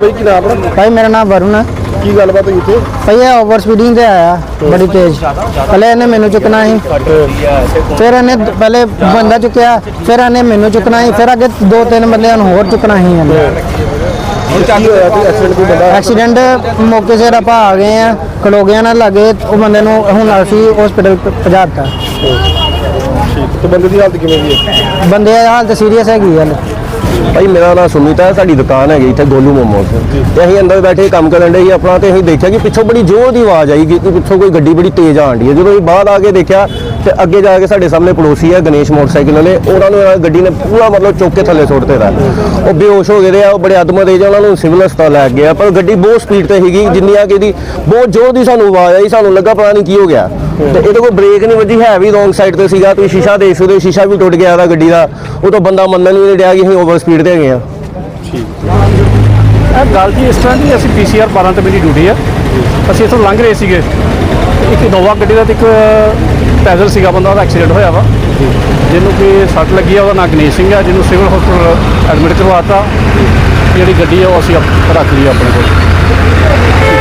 ਬਈ ਕੀ ਨਾਮ ਆਪਣਾ ਭਾਈ ਮੇਰਾ ਨਾਮ ਵਰੁਣ ਹੈ ਕੀ ਗੱਲਬਾਤ ਹੋਈ ਇੱਥੇ? ਭਾਈ ਇਹ ਓਵਰ ਸਪੀਡਿੰਗ ਤੇ ਆਇਆ ਬੜੀ ਤੇਜ਼। ਪਹਿਲੇ ਇਹਨੇ ਮੈਨੂੰ ਚੁੱਕਣਾ ਸੀ। ਫਿਰ ਇਹਨੇ ਪਹਿਲੇ ਬੰਦਾ ਚੁੱਕਿਆ ਫਿਰ ਇਹਨੇ ਮੈਨੂੰ ਚੁੱਕਣਾ ਸੀ। ਫਿਰ ਅੱਗੇ ਦੋ ਤਿੰਨ ਬੰਦਿਆਂ ਨੂੰ ਹੋਰ ਚੁੱਕਣਾ ਸੀ ਇਹਨੇ। ਕੀ ਹੋਇਆ? ਕੋਈ ਐਕਸੀਡੈਂਟ ਕੋਈ ਬੰਦਾ ਐਕਸੀਡੈਂਟ ਮੌਕੇ ਸਿਰ ਆਪਾਂ ਆ ਗਏ ਆ ਖਲੋ ਗਿਆ ਨਾ ਲੱਗੇ ਉਹ ਬੰਦੇ ਨੂੰ ਹੁਣ ਅਸੀਂ ਹਸਪੀਟਲ ਪਹੁੰਚਾ ਦਿੱਤਾ ਤੇ ਬੰਦੇ ਦੀ ਹਾਲਤ ਕਿਵੇਂ ਦੀ ਹੈ? ਬੰਦੇ ਦੀ ਹਾਲਤ ਸੀਰੀਅਸ ਹੈਗੀ ਹੈ ਭਾਈ ਮੇਰਾ ਨਾਮ ਸੁਨੀਤਾ ਹੈ, ਸਾਡੀ ਦੁਕਾਨ ਹੈਗੀ ਇੱਥੇ ਗੋਲੂ ਮੋਮੋਸ। ਤੇ ਅਸੀਂ ਅੰਦਰ ਬੈਠੇ ਕੰਮ ਕਰਨ ਦੇ ਸੀ ਆਪਣਾ, ਤੇ ਅਸੀਂ ਦੇਖਿਆ ਕਿ ਪਿੱਛੋਂ ਬੜੀ ਜ਼ੋਰ ਦੀ ਆਵਾਜ਼ ਆਈ ਕਿ ਪਿੱਛੋਂ ਕੋਈ ਗੱਡੀ ਬੜੀ ਤੇਜ਼ ਆਣ ਡਈ ਹੈ। ਜਦੋਂ ਅਸੀਂ ਬਾਹਰ ਆ ਕੇ ਦੇਖਿਆ ਤੇ ਅੱਗੇ ਜਾ ਕੇ ਸਾਡੇ ਸਾਹਮਣੇ ਪੜੋਸੀ ਆ, ਗਣੇਸ਼ ਮੋਟਰਸਾਈਕਲ ਵਾਲੇ। ਉਹਨਾਂ ਨੂੰ ਗੱਡੀ ਨੇ ਪੂਰਾ ਮਤਲਬ ਚੁੱਕ ਕੇ ਥੱਲੇ ਸੁੱਟ ਦਿੱਤਾ। ਉਹ ਬੇਹੋਸ਼ ਹੋ ਗਏ ਦੇ ਆ, ਉਹ ਬੜੇ ਅਦਮ ਦੇ ਉਹਨਾਂ ਨੂੰ ਸਿਵਲ ਹਸਪਤਾਲ ਲੈ ਕੇ ਗਿਆ ਪਰ ਗੱਡੀ ਬਹੁਤ ਸਪੀਡ ਤੇ ਸੀਗੀ ਜਿੰਨੀ ਆ ਕਿ ਇਹਦੀ ਬਹੁਤ ਜ਼ੋਰ ਦੀ ਸਾਨੂੰ ਆਵਾਜ਼ ਆਈ, ਸਾਨੂੰ ਲੱਗਾ ਪਤਾ ਨਹੀਂ ਕੀ ਹੋ ਗਿਆ। ਤੇ ਇਹਦੇ ਕੋਲ ਬ੍ਰੇਕ ਨਹੀਂ ਵੱਜੀ, ਹੈ ਵੀ ਰੋਂਗ ਸਾਈਡ ਤੇ ਸੀਗਾ, ਤੁਸੀਂ ਸ਼ੀਸ਼ਾ ਦੇਖ ਸਕਦੇ ਹੋ, ਸ਼ੀਸ਼ਾ ਵੀ ਟੁੱਟ ਗਿਆ ਇਹਦਾ ਗੱਡੀ ਦਾ। ਉਹ ਤੋਂ ਬੰਦਾ ਮੰਨਣ ਨਹੀਂ ਡਿਆ ਕਿ ਅਸੀਂ ਓਵਰ ਸਪੀਡ ਤੇ ਹੈਗੇ ਆ। ਇਹ ਗੱਲ ਜੀ ਇਸ ਤਰ੍ਹਾਂ ਦੀ, ਅਸੀਂ ਪੀਸੀਆਰ 12 ਤੇ ਮੇਰੀ ਡਿਊਟੀ ਆ। ਅਸੀਂ ਇੱਥੋਂ ਲੰਘ ਰਹੇ ਸੀਗੇ। ਇੱਕ ਇਨੋਵਾ ਗੱਡੀ ਦਾ ਤੇ ਇੱਕ ਪੈਦਲ ਸੀਗਾ ਬੰਦਾ, ਉਹਦਾ ਐਕਸੀਡੈਂਟ ਹੋਇਆ ਵਾ। ਜਿਹਨੂੰ ਕਿ ਸੱਟ ਲੱਗੀ ਆ, ਉਹਦਾ ਨਾਂ ਗਣੇਸ਼ ਸਿੰਘ ਆ, ਜਿਹਨੂੰ ਸਿਵਲ ਹਸਪਤਾਲ ਐਡਮਿਟ ਕਰਵਾਤਾ ਜਿਹੜੀ ਗੱਡੀ ਆ, ਉਹ ਅਸੀਂ ਰੱਖ ਲਈ ਆਪਣੇ ਕੋਲ।